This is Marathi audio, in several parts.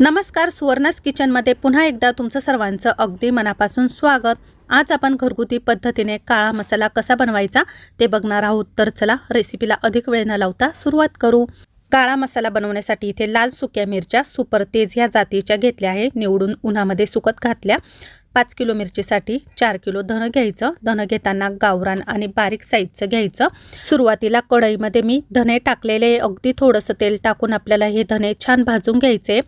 नमस्कार सुवर्णस किचनमध्ये पुन्हा एकदा तुमचं सर्वांचं अगदी मनापासून स्वागत. आज आपण घरगुती पद्धतीने काळा मसाला कसा बनवायचा ते बघणार आहोत. तर चला रेसिपीला अधिक वेळ न लावता सुरुवात करू. काळा मसाला बनवण्यासाठी इथे लाल सुक्या मिरच्या सुपर तेज ह्या जातीच्या घेतल्या आहे. निवडून उन्हामध्ये सुकत घातल्या. पाच किलो मिरचीसाठी चार किलो धनं घ्यायचं. धनं घेताना गावरान आणि बारीक साईजचं घ्यायचं. सुरुवातीला कढईमध्ये मी धने टाकलेले अगदी थोडंसं तेल टाकून आपल्याला हे धने छान भाजून घ्यायचे.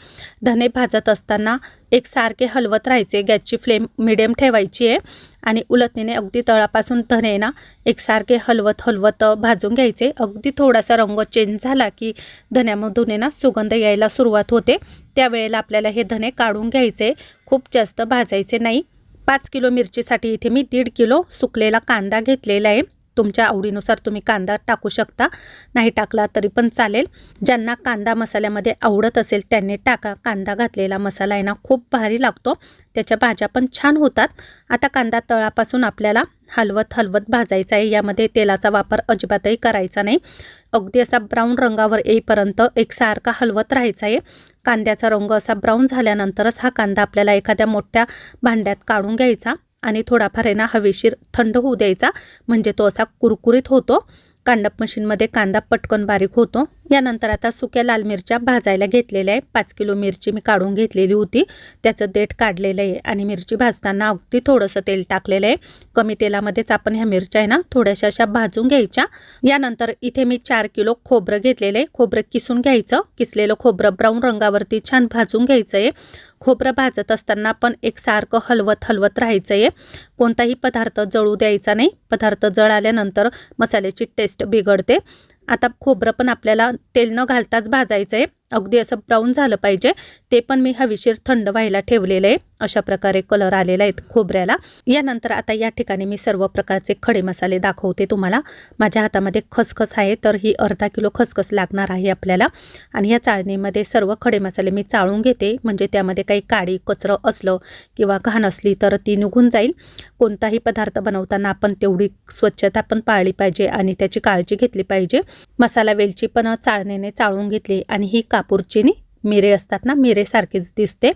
धने भाजत असताना एक सारखे हलवत राहायचे गॅसची फ्लेम मिडियम ठेवायची आहे. आणि उलटणीने अगदी तळापासून धने ना एकसारखे हलवत हलवत भाजून घ्यायचे. अगदी थोडासा रंग चेंज झाला की धन्यामधून ना सुगंध यायला सुरुवात होते. त्यावेळेला आपल्याला हे धने काढून घ्यायचे. खूप जास्त भाजायचे नाही. पाच किलो मिरचीसाठी इथे मी दीड किलो सुकलेला कांदा घेतलेला आहे. तुमच्या आवडीनुसार तुम्ही कांदा टाकू शकता. नाही टाकला तरी पण चालेल. ज्यांना कांदा मसाल्यामध्ये आवडत असेल त्यांनी टाका. कांदा घातलेला मसाला आहे ना खूप भारी लागतो. त्याच्या भाज्या पण छान होतात. आता कांदा तळापासून आपल्याला हलवत हलवत भाजायचा आहे. यामध्ये तेलाचा वापर अजिबातही करायचा नाही. अगदी असा ब्राऊन रंगावर येईपर्यंत एकसारखा हलवत राहायचा आहे. कांद्याचा रंग असा ब्राऊन झाल्यानंतरच हा कांदा आपल्याला एखाद्या मोठ्या भांड्यात काढून घ्यायचा. आणि थोडाफार आहे ना हवेशीर थंड होऊ द्यायचा. म्हणजे तो असा कुरकुरीत होतो. कांडप मशीनमध्ये कांदा पटकन बारीक होतो. यानंतर आता सुक्या लाल मिरच्या भाजायला घेतलेल्या आहे पाच किलो मिरची मी काढून घेतलेली होती. त्याचं देठ काढलेलं आहे आणि मिरची भाजताना अगदी थोडंसं तेल टाकलेलं आहे. कमी तेलामध्येच आपण ह्या मिरच्या आहे ना थोड्याशा अशा भाजून घ्यायच्या. यानंतर इथे मी चार किलो खोबरं घेतलेलं आहे. खोबरं किसून घ्यायचं. किसलेलं खोबरं ब्राऊन रंगावरती छान भाजून घ्यायचं आहे. खोबरं भाजत असताना पण एकसारखं हलवत हलवत राहायचं आहे. कोणताही पदार्थ जळू द्यायचा नाही. पदार्थ जळाल्यानंतर मसाल्याची टेस्ट बिघडते. आता खोबरं पण आपल्याला तेल न घालताच भाजायचं आहे अगदी असं ब्राऊन झालं पाहिजे. ते पण मी हवेशीर थंड व्हायला ठेवलेलं आहे. अशा प्रकारे कलर आलेला आहेत खोबऱ्याला. यानंतर आता या ठिकाणी मी सर्व प्रकारचे खडे मसाले दाखवते तुम्हाला. माझ्या हातामध्ये खसखस आहे तर ही अर्धा किलो खसखस लागणार आहे आपल्याला. आणि या चाळणीमध्ये सर्व खडे मसाले मी चाळून घेते. म्हणजे त्यामध्ये काही काडी कचरं असलं किंवा घाण असली तर ती निघून जाईल. कोणताही पदार्थ बनवताना आपण तेवढी स्वच्छता पण पाळली पाहिजे आणि त्याची काळजी घेतली पाहिजे. मसाला वेलची पण चाळणीने चाळून घेतली आणि ही कापूरचिनी मिरे असतात ना मिरेसारखीच दिसते.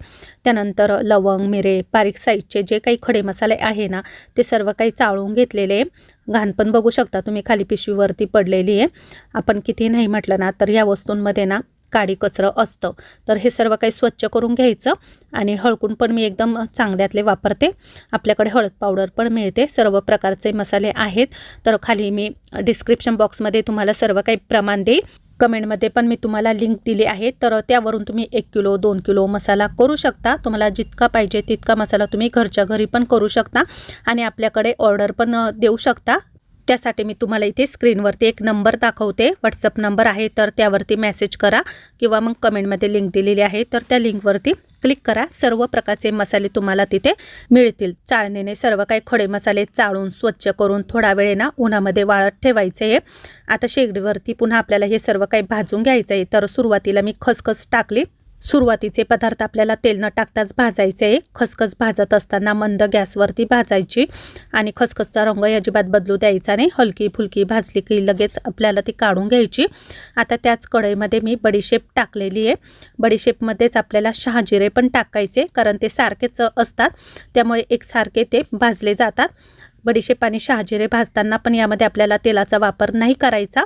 त्यानंतर लवंग मिरे बारीक साईजचे जे काही खडे मसाले आहे ना ते सर्व काही चाळून घेतलेले घाण पण बघू शकता तुम्ही खाली पिशवीवरती पडलेली आहे. आपण किती नाही म्हटलं ना तर या वस्तूंमध्ये ना काडी कचरं असतं. तर हे सर्व काही स्वच्छ करून घ्यायचं आणि हळकून पण मी एकदम चांगल्यातले वापरते. आपल्याकडे हळद पावडर पण मिळते. सर्व प्रकारचे मसाले आहेत. तर खाली मी डिस्क्रिप्शन बॉक्समध्ये तुम्हाला सर्व काही प्रमाण देईल. कमेंटमध्ये पण मी तुम्हाला लिंक दिली आहे. तर त्यावरून तुम्ही एक किलो दोन किलो मसाला करू शकता. तुम्हाला जितका पाहिजे तितका मसाला तुम्ही घरच्या घरी पण करू शकता आणि आपल्याकडे ऑर्डर पण देऊ शकता. त्यासाठी मी तुम्हाला इथे स्क्रीनवरती एक नंबर दाखवते. व्हॉट्सअप नंबर आहे तर त्यावरती मेसेज करा किंवा मग कमेंटमध्ये लिंक दिलेली आहे तर त्या लिंकवरती क्लिक करा. सर्व प्रकारचे मसाले तुम्हाला तिथे मिळतील. चाळणीने सर्व काही खडे मसाले चाळून स्वच्छ करून थोडा वेळे ना उन्हामध्ये वाळत ठेवायचे आहे आता शेगडीवरती पुन्हा आपल्याला हे सर्व काही भाजून घ्यायचं आहे तर सुरुवातीला मी खसखस टाकली. सुरुवातीचे पदार्थ आपल्याला तेल न टाकताच भाजायचे खसखस भाजत असताना मंद गॅसवरती भाजायची आणि खसखसचा रंग अजिबात बदलू द्यायचा नाही. हलकी फुलकी भाजली की लगेच आपल्याला ती काढून घ्यायची. आता त्याच कढईमध्ये मी बडीशेप टाकलेली आहे. बडीशेपमध्येच आपल्याला शहाजिरे पण टाकायचे कारण ते सारखेच असतात. त्यामुळे एकसारखे ते भाजले जातात. बडीशेप आणि शहाजिरे भाजताना पण यामध्ये आपल्याला तेलाचा वापर नाही करायचा.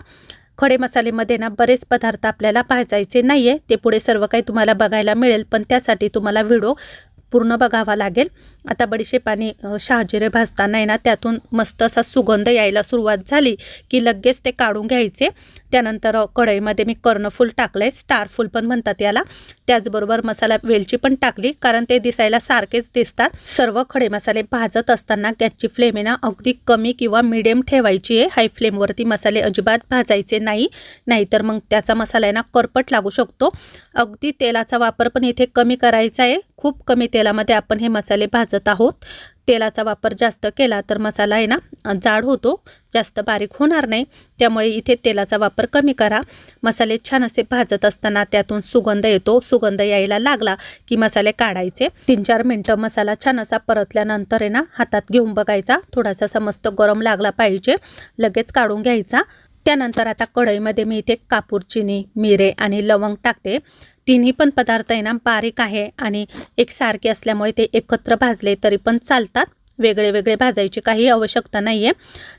खडे मसालेमध्ये ना बरेच पदार्थ आपल्याला भाजायचे नाही आहे ते पुढे सर्व काही तुम्हाला बघायला मिळेल पण त्यासाठी तुम्हाला व्हिडिओ पूर्ण बघावा लागेल. आता बडीशेप आणि शहाजिरे भाजताना आहे ना त्यातून मस्त असा सुगंध यायला सुरुवात झाली की लगेच ते काढून घ्यायचे. त्यानंतर कढईमध्ये मी कर्णफूल टाकलं आहे स्टारफूल पण म्हणतात याला. त्याचबरोबर मसाला वेलची पण टाकली कारण ते दिसायला सारखेच दिसतात. सर्व खडे मसाले भाजत असताना गॅसची फ्लेम आहे ना अगदी कमी किंवा मिडियम ठेवायची आहे. हाय फ्लेमवरती मसाले अजिबात भाजायचे नाही. नाहीतर मग त्याचा मसाला आहे ना करपट लागू शकतो. अगदी तेलाचा वापर पण इथे कमी करायचा आहे. खूप कमी तेलामध्ये आपण हे मसाले भाज भाजत आहोत. तेलाचा वापर जास्त केला तर मसाला आहे ना जाड होतो जास्त बारीक होणार नाही. त्यामुळे इथे तेलाचा वापर कमी करा. मसाले छान असे भाजत असताना त्यातून सुगंध येतो. सुगंध यायला लागला की मसाले काढायचे. तीन चार मिनटं मसाला छान असा परतल्यानंतर आहे ना हातात घेऊन बघायचा. थोडासा असा मस्त गरम लागला पाहिजे. लगेच काढून घ्यायचा. त्यानंतर आता कढईमध्ये मी इथे कापूर चिनी मिरे आणि लवंग टाकते. तिन्ही पण पदार्थ आहे ना बारीक आहे आणि एकसारखे असल्यामुळे ते एकत्र भाजले तरी पण चालतात. वेगळे वेगळे भाजायची काही आवश्यकता नाही आहे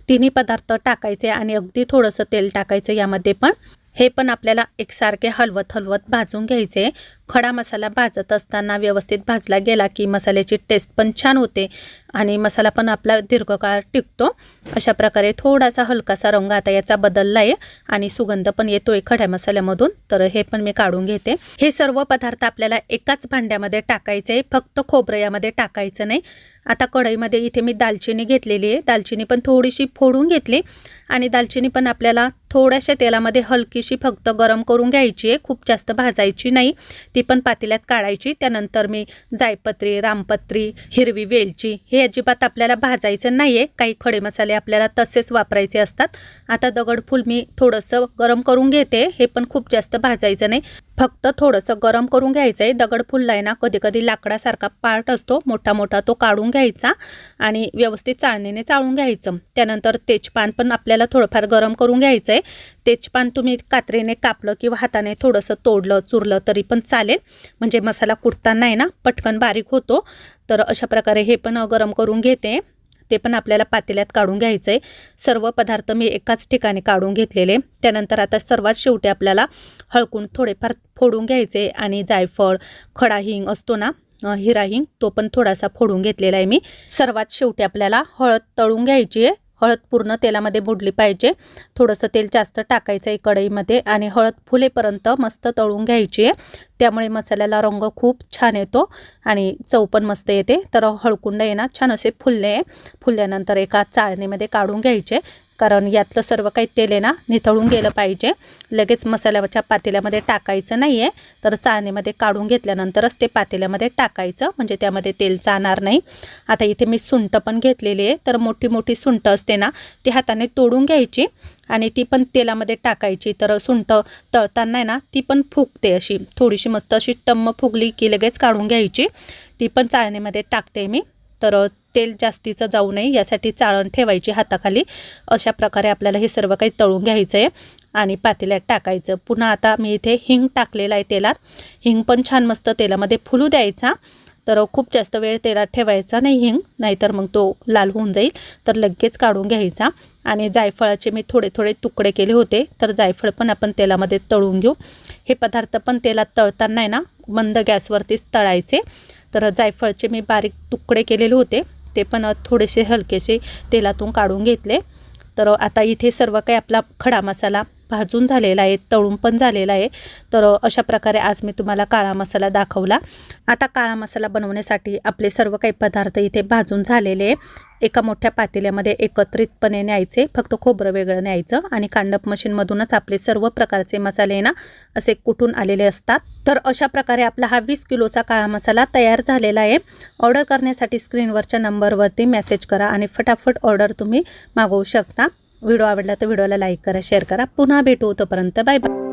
तिन्ही पदार्थ टाकायचे आणि अगदी थोडंसं तेल टाकायचं यामध्ये पण. हे पण आपल्याला एकसारखे हलवत हलवत भाजून घ्यायचे. खडा मसाला भाजत असताना व्यवस्थित भाजला गेला की मसाल्याची टेस्ट पण छान होते आणि मसाला पण आपला दीर्घकाळ टिकतो. अशा प्रकारे थोडासा हलकासा रंग आता याचा बदलला आहे आणि सुगंध पण येतोय खड्या मसाल्यामधून. तर हे पण मी काढून घेते. हे सर्व पदार्थ आपल्याला एकाच भांड्यामध्ये टाकायचे आहे. फक्त खोबरं यामध्ये टाकायचं नाही. आता कढईमध्ये इथे मी दालचिनी घेतलेली आहे. दालचिनी पण थोडीशी फोडून घेतली आणि दालचिनी पण आपल्याला थोड्याशा तेलामध्ये हलकीशी फक्त गरम करून घ्यायची आहे. खूप जास्त भाजायची नाही. ती पण पातेल्यात काढायची. त्यानंतर मी जायपत्री रामपत्री हिरवी वेलची हे अजिबात आपल्याला भाजायचं नाही आहे काही खडे मसाले आपल्याला तसेच वापरायचे असतात. आता दगडफूल मी थोडंसं गरम करून घेते. हे पण खूप जास्त भाजायचं नाही. फक्त थोडंसं गरम करून घ्यायचं आहे दगड आहे ना कधी कधी लाकडासारखा पार्ट असतो. मोठा मोठा तो काढून घ्यायचा आणि व्यवस्थित चाळणीने चाळून घ्यायचं. त्यानंतर तेजपान पण आपल्याला थोडंफार गरम करून घ्यायचं आहे तेजपान तुम्ही कात्रीने कापलं किंवा हाताने थोडंसं तोडलं चुरलं तरी पण चालेल. म्हणजे मसाला कुटताना आहे ना पटकन बारीक होतो. तर अशा प्रकारे हे पण गरम करून घेते. ते पण आपल्याला पातेल्यात काढून घ्यायचं आहे सर्व पदार्थ मी एकाच ठिकाणी काढून घेतलेले. त्यानंतर आता सर्वात शेवटी आपल्याला हळकून थोडेफार फोडून घ्यायचे आणि जायफळ खडा हिंग असतो ना हिरा हिंग तो पण थोडासा फोडून घेतलेला आहे मी. सर्वात शेवटी आपल्याला हळद तळून घ्यायची आहे. हळद पूर्ण तेलामध्ये बुडली पाहिजे. थोडंसं तेल जास्त टाकायचं आहे कढईमध्ये आणि हळद फुलेपर्यंत मस्त तळून घ्यायची आहे. त्यामुळे मसाल्याला रंग खूप छान येतो आणि चव पण मस्त येते. तर हळकुंड येणार छान असे फुलले फुलल्यानंतर एका चाळणीमध्ये काढून घ्यायचे. कारण यातलं सर्व काही तेल आहे ना निथळून गेलं पाहिजे. लगेच मसाल्याच्या पातेल्यामध्ये टाकायचं नाही आहे तर चाळणीमध्ये काढून घेतल्यानंतरच ते पातेल्यामध्ये टाकायचं म्हणजे त्यामध्ये तेल जाणार नाही. आता इथे मी सुंट पण घेतलेली आहे. तर मोठी मोठी सुंट असते ना ती हाताने तोडून घ्यायची आणि ती पण तेलामध्ये टाकायची. तर सुंट तळताना आहे ना ती पण फुगते अशी. थोडीशी मस्त अशी टम्म फुगली की लगेच काढून घ्यायची. ती पण चाळणीमध्ये टाकते मी. तर तेल जास्तीचं जाऊ नये यासाठी चाळण ठेवायची हाताखाली. अशा प्रकारे आपल्याला हे सर्व काही तळून घ्यायचं आहे आणि पातेल्यात टाकायचं. पुन्हा आता मी इथे हिंग टाकलेला आहे तेलात. हिंग पण छान मस्त तेलामध्ये फुलू द्यायचा. तर खूप जास्त वेळ तेलात ठेवायचा नाही हिंग नाहीतर मग तो लाल होऊन जाईल. तर लगेच काढून घ्यायचा. आणि जायफळाचे मी थोडे थोडे तुकडे केले होते. तर जायफळ पण आपण तेलामध्ये तळून घेऊ. हे पदार्थ पण तेलात तळताना आहे ना मंद गॅसवरतीच तळायचे. तर जायफळचे मी बारीक तुकडे केलेले होते. ते पण थोडेसे हलकेसे तेलातून काढून घेतले. तर आता इथे सर्व काही आपला खडा मसाला भाजून झालेला आहे तळून पण झालेला आहे. तर अशा प्रकारे आज मी तुम्हाला काळा मसाला दाखवला. आता काळा मसाला बनवण्यासाठी आपले सर्व काही पदार्थ इथे भाजून झालेले आहे. एका मोठ्या पातेल्यामध्ये एकत्रितपणे न्यायचे फक्त खोबरं वेगळं न्यायचं आणि कांडप मशीनमधूनच आपले सर्व प्रकारचे मसाले ना असे कुठून आलेले असतात. तर अशा प्रकारे आपला हा वीस किलोचा काळा मसाला तयार झालेला आहे. ऑर्डर करण्यासाठी स्क्रीनवरच्या नंबरवरती मेसेज करा आणि फटाफट ऑर्डर तुम्ही मागवू शकता. व्हिडिओ आवडला तर व्हिडिओला लाईक करा शेअर करा. पुन्हा भेटू तोपर्यंत बाय बाय